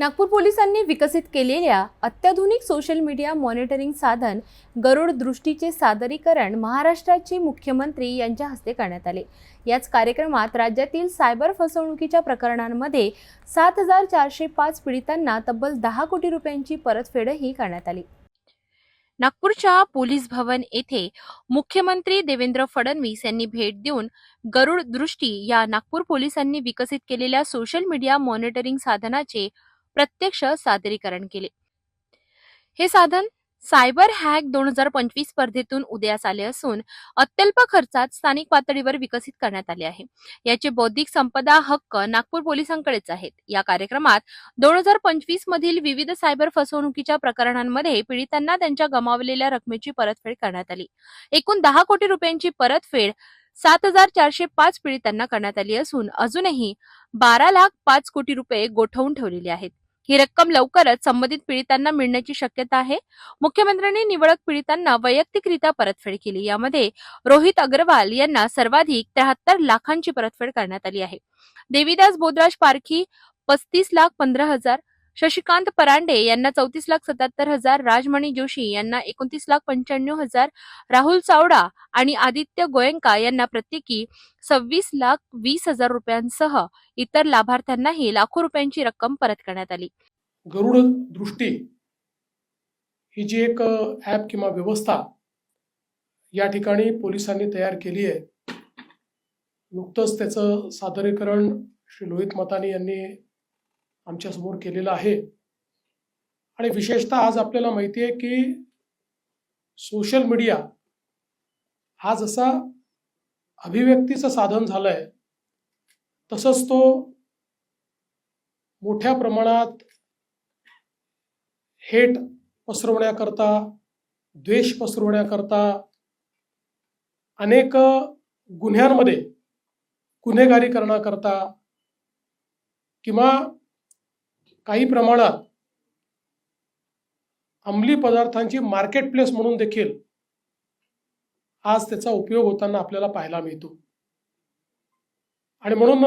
नागपूर पोलिसांनी विकसित केलेल्या अत्याधुनिक सोशल मीडिया मॉनिटरिंग साधन गरुड दृष्टीचे सादरीकरण महाराष्ट्राचे मुख्यमंत्री यांच्या हस्ते करण्यात आले. याच कार्यक्रमात राज्यातील सायबर फसवणुकीच्या प्रकरणांमध्ये सात हजार चारशे पाच पीडितांना तब्बल दहा कोटी रुपयांची परतफेडही करण्यात आली. नागपूरच्या पोलीस भवन येथे मुख्यमंत्री देवेंद्र फडणवीस यांनी भेट देऊन गरुड दृष्टी या नागपूर पोलिसांनी विकसित केलेल्या सोशल मीडिया मॉनिटरिंग साधनाचे प्रत्यक्ष सादरीकरण केले. हे साधन सायबर हॅक दोन हजार पंचवीस स्पर्धेतून उदयास आले असून अत्यल्प खर्चात स्थानिक पातळीवर विकसित करण्यात आले आहे. याचे बौद्धिक संपदा हक्क नागपूर पोलिसांकडेच आहेत. या कार्यक्रमात दोन हजार पंचवीस मधील विविध सायबर फसवणुकीच्या प्रकरणांमध्ये पीडितांना त्यांच्या गमावलेल्या रकमेची परतफेड करण्यात आली. एकूण दहा कोटी रुपयांची परतफेड सात हजार चारशे पाच पीडितांना करण्यात आली असून अजूनही बारा लाख पाच कोटी रुपये गोठवून ठेवलेले आहेत. ही रक्कम लवकरच संबंधित पीडितांना मिळण्याची शक्यता आहे. मुख्यमंत्र्यांनी निवडक पीडितांना वैयक्तिकरित्या परतफेड केली. यामध्ये रोहित अग्रवाल यांना सर्वाधिक त्र्याहत्तर लाखांची परतफेड करण्यात आली आहे. देवीदास बोधराज पारखी पस्तीस लाख पंधरा हजार शशिकांत परांडे यांना चौतीस लाख सत्याहत्तर हजार राजमणी जोशी यांना एकोणतीस लाख पंच्याण्णव हजार राहुल चावडा आणि आदित्य गोयंका यांना प्रत्येकी सव्वीस लाख वीस हजार रुपयांसह इतर लाभार्थ्यांनाही लाखो रुपयांची रक्कम परत करण्यात आली. गरुड दृष्टी ही जी एक ॲप किंवा व्यवस्था या ठिकाणी पोलिसांनी तयार केली आहे नुकतंच त्याचं सादरीकरण श्री लोहित मतानी यांनी आमच्यासमोर केलेलं आहे. आणि विशेषतः आज आपल्याला माहिती आहे की सोशल मीडिया हा जसा अभिव्यक्तीचं साधन झालंय तसंच तो मोठ्या प्रमाणात हेट पसरवण्याकरता द्वेष पसरवण्याकरता अनेक गुन्ह्यांमध्ये गुन्हेगारी करण्याकरता किंवा काही प्रमाणात अंमली पदार्थांची मार्केट प्लेस म्हणून देखील आज त्याचा उपयोग होताना आपल्याला पाहायला मिळतो. आणि म्हणून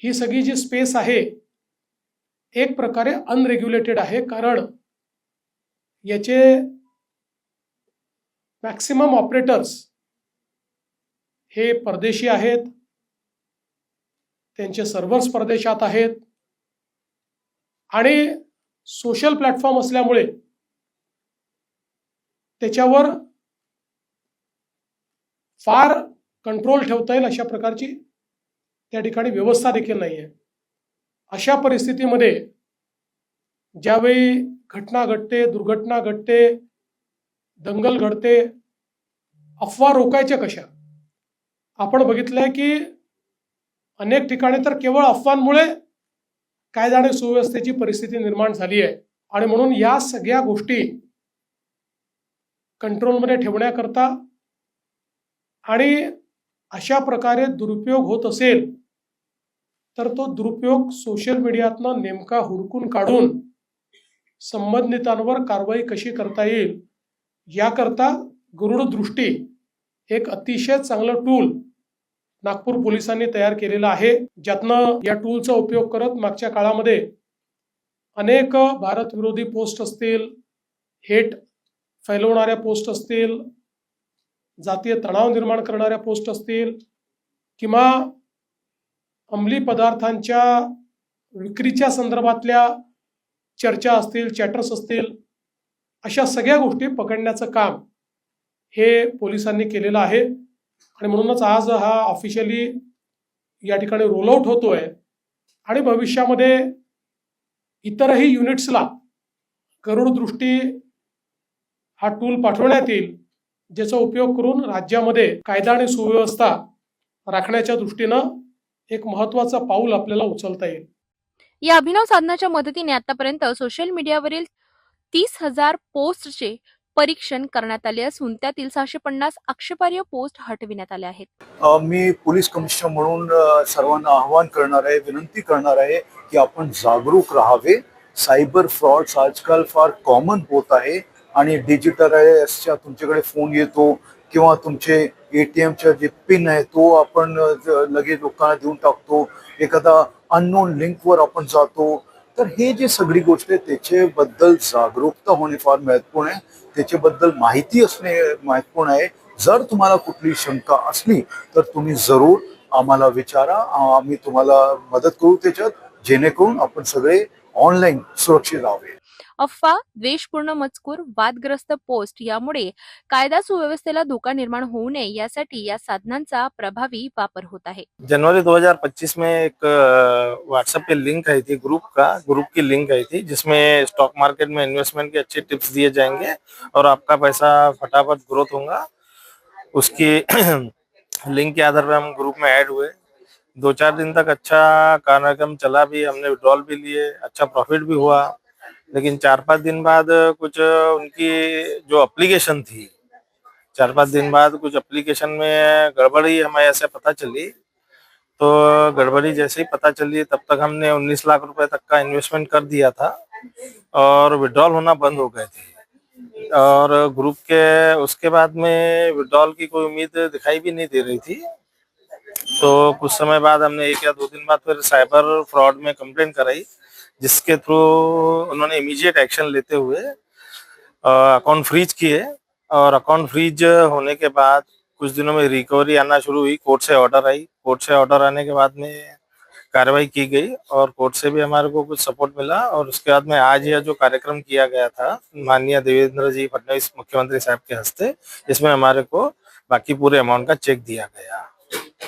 ही सगळी जी स्पेस आहे एक प्रकारे अनरेग्युलेटेड आहे. कारण याचे मॅक्सिमम ऑपरेटर्स हे परदेशी आहेत. त्यांचे सर्व्हर्स परदेशात आहेत. आणि सोशल प्लॅटफॉर्म असल्यामुळे त्याच्यावर फार कंट्रोल ठेवता येईल अशा प्रकारची त्या ठिकाणी व्यवस्था देखील नाही आहे अशा परिस्थितीमध्ये ज्यावेळी घटना घडते दुर्घटना घडते दंगल घडते अफवा रोकायच्या कशा? आपण बघितलंय की अनेक ठिकाणी तर केवळ अफवांमुळे कायदा आणि सुव्यवस्थेची परिस्थिती निर्माण झाली आहे. आणि म्हणून या सगळ्या गोष्टी कंट्रोलमध्ये ठेवण्याकरता आणि अशा प्रकारे दुरुपयोग होत असेल तर तो दुरुपयोग सोशल मीडियातनं नेमका हुडकून काढून संबंधितांवर कारवाई कशी करता येईल याकरता गरुड दृष्टी एक अतिशय चांगलं टूल नागपूर पोलिसांनी तयार केलेलं आहे ज्यातनं या टूलचा उपयोग करत मागच्या काळामध्ये अनेक भारत विरोधी पोस्ट असतील हेट फैलवणाऱ्या पोस्ट असतील जातीय तणाव निर्माण करणाऱ्या पोस्ट असतील किंवा अंमली पदार्थांच्या विक्रीच्या संदर्भातल्या चर्चा असतील चॅटर्स असतील अशा सगळ्या गोष्टी पकडण्याचं काम हे पोलिसांनी केलेलं आहे. आणि म्हणूनच आज हा ऑफिशियली या ठिकाणी रोल आउट होतोय. आणि भविष्यामध्ये इतरही युनिट्सला करुण दृष्टी हा टूल पाठवण्यात येईल ज्याचा उपयोग करून राज्यामध्ये कायदा आणि सुव्यवस्था राखण्याच्या दृष्टीनं एक महत्वाचं पाऊल आपल्याला उचलता येईल. या अभिनव साधनाच्या मदतीने आतापर्यंत सोशल मीडियावरील तीस हजार पोस्टचे परीक्षण करण्यात आले असून त्यातील सहाशे पन्नास आक्षेपार्ह पोस्ट हटविण्यात आल्या आहेत. मी पोलीस कमिशनर म्हणून सर्वांना आवाहन करणार आहे विनंती करणार आहे की आपण जागरूक राहावे. सायबर फ्रॉड्स आजकाल फार कॉमन होत आहे आणि डिजिटलाइजच्या तुमच्याकडे फोन येतो किंवा तुमचे एटीएमचा जे पिन आहे तो आपण लगेच लोकांना देऊन टाकतो. एखादा अननोन लिंकवर आपण जातो तर हे जे सगळी गोष्ट आहे त्याच्याबद्दल जागरूकता होणे फार महत्त्वपूर्ण आहे. त्याच्याबद्दल माहिती असणे महत्त्वपूर्ण आहे. जर तुम्हाला कुठली शंका असली तर तुम्ही जरूर आम्हाला विचारा. आम्ही तुम्हाला मदत करू त्याच्यात. जेणेकरून आपण सगळे ऑनलाईन सुरक्षित राहावे. अफवा द्वेषपूर्ण मजकूर वादग्रस्त पोस्ट यामुळे कायदा सुव्यवस्थेला धोका निर्माण होऊ नये यासाठी या साधनांचा प्रभावी वापर होत आहे. जनवरी 2025 में एक व्हाट्सएप पे लिंक आई थी ग्रुप का ग्रुप की लिंक आई थी जिसमें स्टॉक मार्केट में इन्वेस्टमेंट के अच्छे टिप्स दिए जाएँगे और आपका पैसा फटाफट ग्रोथ होगा। उसकी लिंक के आधार पर हम ग्रुप में ऐड हुए। दो चार दिन तक अच्छा कार्यक्रम चला भी, हमने विड्रॉल भी लिए अच्छा प्रॉफिट भी हुआ। लेकिन चार पाँच दिन बाद कुछ उनकी जो एप्लीकेशन थी चार पाँच दिन बाद कुछ एप्लीकेशन में गड़बड़ी हमें ऐसे पता चली। तो गड़बड़ी जैसे ही पता चली, तब तक हमने 19 लाख रुपए तक का इन्वेस्टमेंट कर दिया था और विड्रॉल होना बंद हो गए थे। और ग्रुप के, उसके बाद में विड्रॉल की कोई उम्मीद दिखाई भी नहीं दे रही थी। तो कुछ समय बाद हमने एक या दो दिन बाद फिर साइबर फ्रॉड में कंप्लेन कराई, जिसके थ्रू उन्होंने इमीडिएट एक्शन लेते हुए अकाउंट फ्रीज किए और अकाउंट फ्रीज होने के बाद कुछ दिनों में रिकवरी आना शुरू हुई। कोर्ट से ऑर्डर आई। कोर्ट से ऑर्डर आने के बाद में कार्रवाई की गई और कोर्ट से भी हमारे को कुछ सपोर्ट मिला और उसके बाद में आज यह जो कार्यक्रम किया गया था, माननीय देवेंद्र जी फडणवीस मुख्यमंत्री साहब के हस्ते, इसमें हमारे को बाकी पूरे अमाउंट का चेक दिया गया।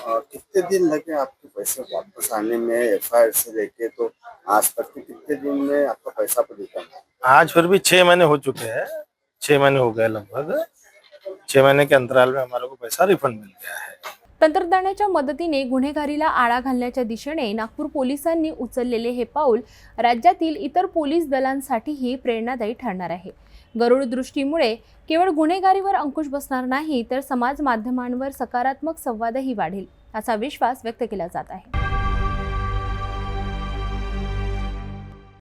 और कितने दिन लगे आपके पैसे वापस आने में एफआईआर से लेके? तो आज तक के कितने दिन में आपका पैसा पर रिटर्न आज फिर भी छह महीने हो चुके हैं। छह महीने हो गए लगभग। छह महीने के अंतराल में हमारे को पैसा रिफंड मिल गया है। तंत्रज्ञानाच्या मदतीने गुन्हेगारीला आळा घालण्याच्या दिशेने नागपूर पोलिसांनी उचललेले हे पाऊल राज्यातील इतर पोलीस दलांसाठीही प्रेरणादायी ठरणार आहे. गरुड दृष्टीमुळे केवळ गुन्हेगारीवर अंकुश बसणार नाही तर समाज माध्यमांवर सकारात्मक संवादही वाढेल असा विश्वास व्यक्त केला जात आहे.